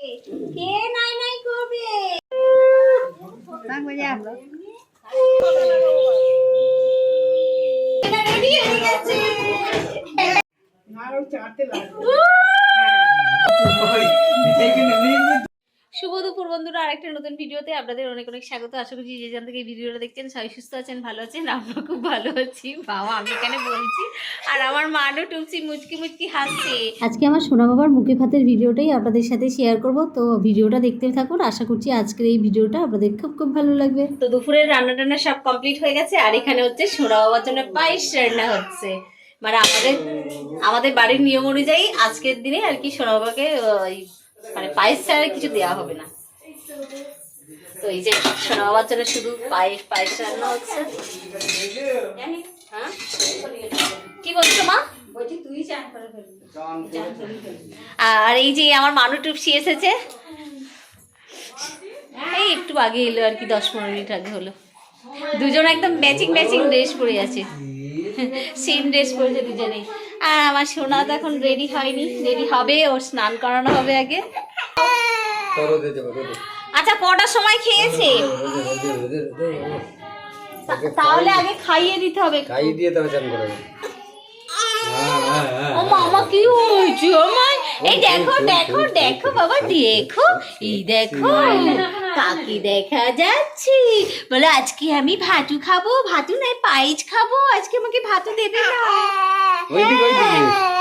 কে নাই নাই করবে? রেডি হয়ে। গেছে শুভ দুপুর বন্ধুরা আরেকটা নতুন ভিডিওতে আপনাদের অনেক অনেক স্বাগত। আশা করছি যে যেখান থেকে ভিডিওটা দেখছেন সবাই সুস্থ আছেন ভালো আছেন আমরা খুব ভালো আছি। বাবা আমি এখানে বলছি আর আমার মানও টুকছি মুচকি মুচকি হাসছে। আজকে আমার সোনা বাবার মুখে ভাতের ভিডিওটাই আপনাদের সাথে শেয়ার করব। তো ভিডিওটা দেখতে থাকুন আশা করছি আজকের এই ভিডিওটা আপনাদের খুব খুব ভালো লাগবে। তো দুপুরের রান্না টান্না সব কমপ্লিট হয়ে গেছে আর এখানে হচ্ছে সোনা বাবার জন্য পায়েস রান্না হচ্ছে। মানে আমাদের আমাদের বাড়ির নিয়ম অনুযায়ী আজকের দিনে আর কি সোনা বাবাকে ওই মানে পায়েস ছাড়া কিছু দেওয়া হবে না। তো এই যে সোনা বাবার জন্য শুধু পায়েস পায়েস রান্না হচ্ছে। হ্যাঁ? কি বলছো মা? আর এই যে আমার মানু টুপসি এসেছে। এই একটু আগে এলো আর কি দশ পনেরো মিনিট আগে হলো। দুজন একদম ম্যাচিং ম্যাচিং ড্রেস পরে আছে। সেম ড্রেস পরেছে দুজনেই। আর আমার সোনা তো এখন রেডি হয়নি রেডি হবে ওর স্নান করানো হবে আগে। আচ্ছা কটার সময় খেয়েছে? তাহলে আগে খাইয়ে দিতে হবে। খাইয়ে দিয়ে তবে চান করাবে। ও মামা কি হয়েছে? আমার এই দেখো দেখো দেখো বাবা দেখো এই দেখো কাকি দেখা যাচ্ছে। বলে আজকে আমি ভাতু খাব ভাতু নাই পায়েস খাব আজকে আমাকে ভাতু দেবে না।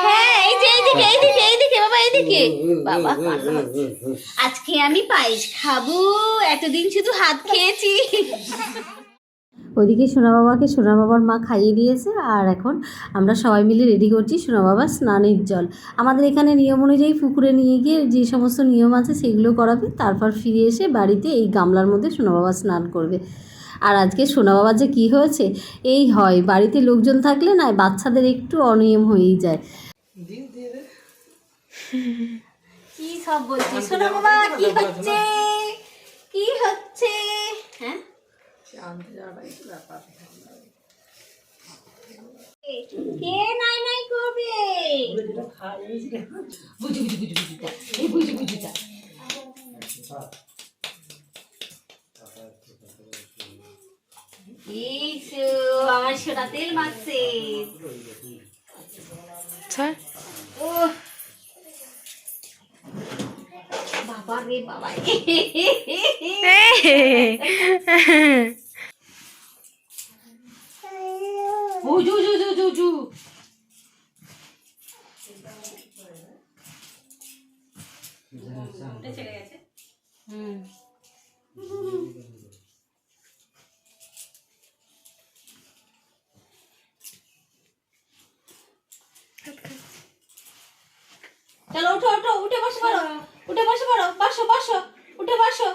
হ্যাঁ এই যে এইদিকে এইদিকে এইদিকে বাবা এইদিকে বাবা আজকে আমি পায়েস খাব এতদিন শুধু হাত খেয়েছি। ওইদিকে সোনা বাবাকে, সোনা বাবার মা খাইয়ে দিয়েছে আর এখন আমরা সবাই মিলে রেডি করছি সোনা বাবার স্নানের জল। আমাদের এখানে নিয়ম অনুযায়ী পুকুরে নিয়ে গিয়ে যে সমস্ত নিয়ম আছে সেগুলো করাবে, তারপর ফিরে এসে বাড়িতে এই গামলার মধ্যে সোনা বাবা স্নান করবে। আর আজকে সোনা বাবার যে কী হয়েছে, এই হয়, বাড়িতে লোকজন থাকলে না বাচ্চাদের একটু অনিয়ম হয়েই যায়। কি সব বলছি শোনো বাবা, কি হচ্ছে? কি হচ্ছে? হ্যাঁ? কে নাই নাই করবে বুঝু বুঝু বুঝু বুঝুটা এই বুঝু বুঝুটা এই আমার সোনা তেল মাখছে ও বাবা রে বাবা জু জু জু জু জু চলে গেছে হুম চলো উঠো উঠো উঠে বসে পড়ো উঠে বসে পড়ো বসো বসো উঠে বসো।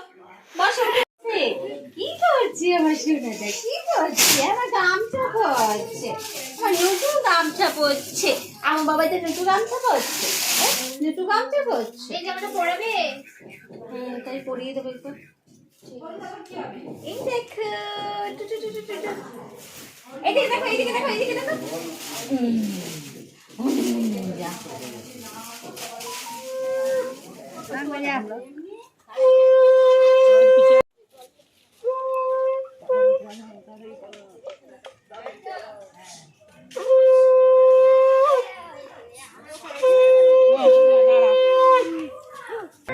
বসো কি করছি আমার সোনাটা? কি করছি? আমার গামছা পরছে। আমার নতুন গামছা পরছে। আমার বাবা যে নতুন গামছা পরছে। এ, নতুন গামছা পরছে। এই জামাটা পরাবে হুম তাই পরিয়ে দেবো একটু। এই দেখো। এইদিকে দেখো এইদিকে দেখো এইদিকে দেখো যা।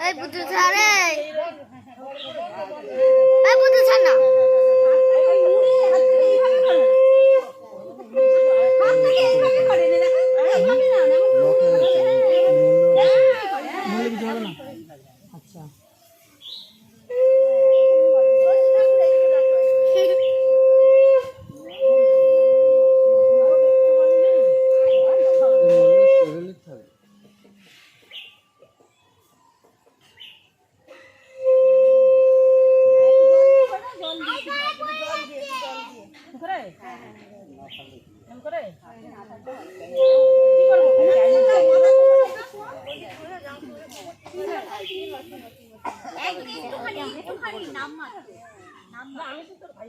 এই পুতুল ছাড়ে এই। পুতুল ছাড় না। করে? হ্যাঁ। আমি তো তোর ভাই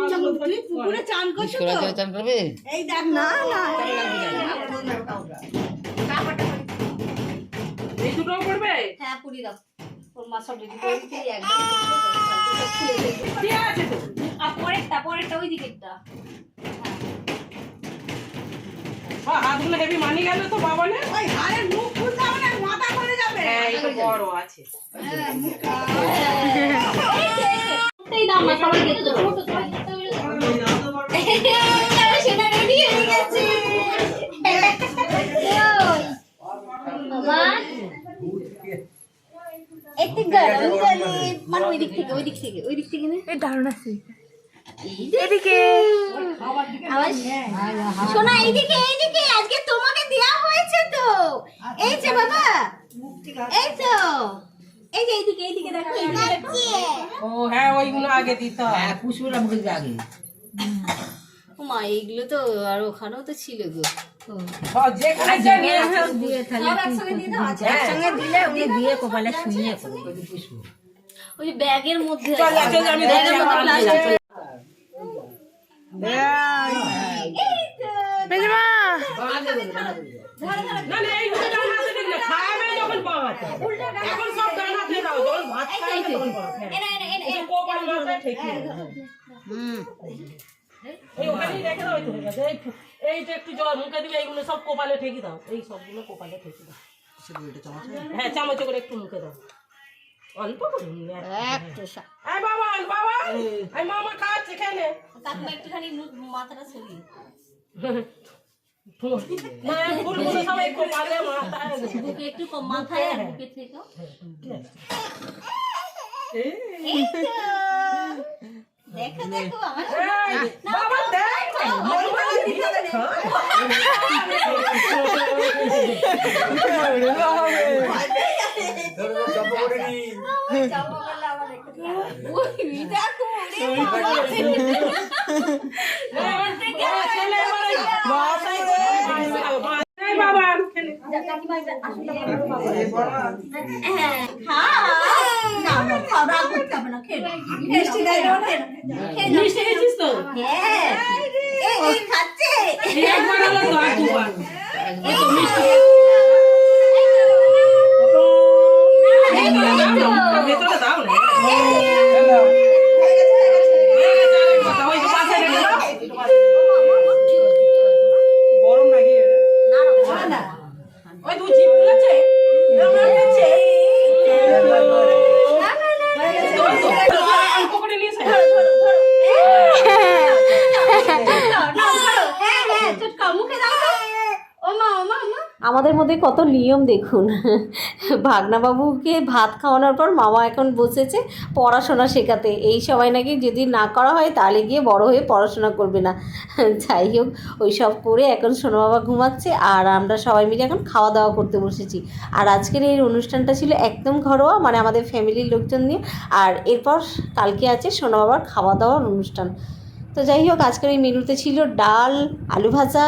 এই দুটো করবে? হ্যাঁ পুরি দাও। ওর মা সব রেডি করে দিতে একদম ঠিক আছে তো। আর পরেরটা পরেরটা ওই দিকেরটা। হ্যাঁ, হাতগুলো হেভি মানি গেল তো বাবা না ওই হাড়ের মুখ খুলতে হবে না মাথা করে যাবে। হ্যাঁ এই বড় আছে। এই দাম সবাই ছোট শোনা এইদিকে এইদিকে আজকে তোমাকে দেওয়া হয়েছে তো। এই যে বাবা এই তো। এই যে এইদিকে এইদিকে দেখো ও হ্যাঁ ওইগুলো আগে দিতে হয়। ও মা এইগুলো তো আর ওখানেও তো ছিল গো। সব যেখানে যা সব একসঙ্গে দিয়ে দাও আছে হ্যাঁ। ওই ব্যাগের মধ্যে এখন সব ডানাতে দাও। যখন ভাত খাবে তখন বাবা হ্যাঁ। এনা এনা এনা এই যে কোপাল মাথায় ঠেকিয়ে দাও। এই ওখানেই রেখে দাও এই তো হয়ে গেছে। এই ফু- এই যে একটু জল মুখে দিলে এইগুলো সব কপালে ঠেকি দাও। এই সবগুলো কপালে ঠেকি দাও। হ্যাঁ চামচে করে একটু মুখে দাও। অল্প বাবা বাবা। এই মামা খাচ্ছে খেলে একটুখানি মাথাটা সরিয়ে একটু মাথায় বুকে এই, এই তো। দেখো দেখো বাবা দেখ বাবা। মিষ্টি দেয় না মিষ্টি খেয়েছিস তো? হ্যাঁ। এই খাচ্ছে। একবার হলো না। মধ্যে কত নিয়ম দেখুন। ভাগনাবাবুকে ভাত খাওয়ানোর পর মামা এখন বসেছে পড়াশোনা শেখাতে। এই সময় নাকি যদি না করা হয় তাহলে গিয়ে বড় হয়ে পড়াশোনা করবে না। যাই হোক ওই সব করে এখন সোনা বাবা ঘুমাচ্ছে আর আমরা সবাই মিলে এখন খাওয়া দাওয়া করতে বসেছি। আর আজকের এই অনুষ্ঠানটা ছিল একদম ঘরোয়া মানে আমাদের ফ্যামিলির লোকজন নিয়ে। আর এরপর কালকে আছে সোনা বাবার খাওয়া দাওয়ার অনুষ্ঠান। তো যাই হোক, আজকের এই মেনুতে ছিল ডাল, আলু ভাজা,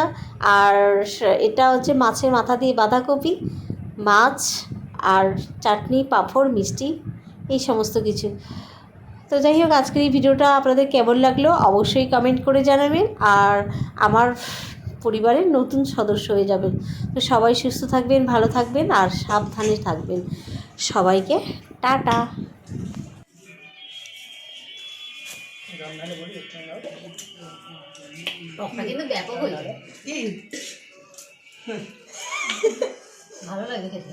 আর এটা হচ্ছে মাছের মাথা দিয়ে বাঁধাকপি, মাছ আর চাটনি, পাঁপড়, মিষ্টি, এই সমস্ত কিছু। তো যাই হোক, আজকের এই ভিডিওটা আপনাদের কেমন লাগল অবশ্যই কমেন্ট করে জানাবেন, আর আমার পরিবারের নতুন সদস্য হয়ে যাবেন। তো সবাই সুস্থ থাকবেন, ভালো থাকবেন, আর সাবধানে থাকবেন। সবাইকে টাটা। টকটা কিন্তু ব্যাপক যাবে। ভালো লাগে খেতে।